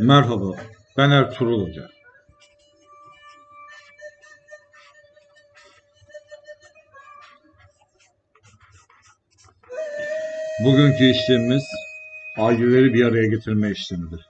Merhaba, ben Ertuğrul Hoca. Bugünkü işlemimiz aileleri bir araya getirme işlemidir.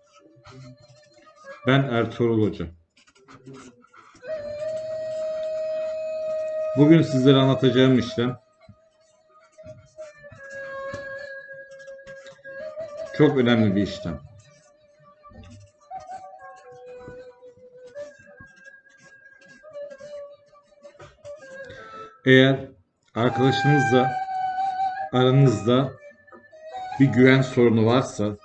Ben Ertuğrul Hoca. Bugün sizlere anlatacağım işlem çok önemli bir işlem. Eğer arkadaşınızla aranızda bir güven sorunu varsa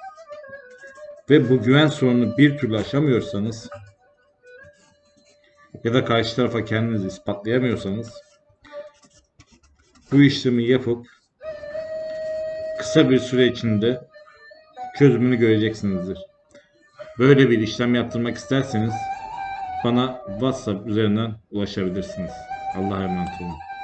ve bu güven sorununu bir türlü aşamıyorsanız ya da karşı tarafa kendinizi ispatlayamıyorsanız bu işlemi yapıp kısa bir süre içinde çözümünü göreceksinizdir. Böyle bir işlem yaptırmak isterseniz bana WhatsApp üzerinden ulaşabilirsiniz. Allah'a emanet olun.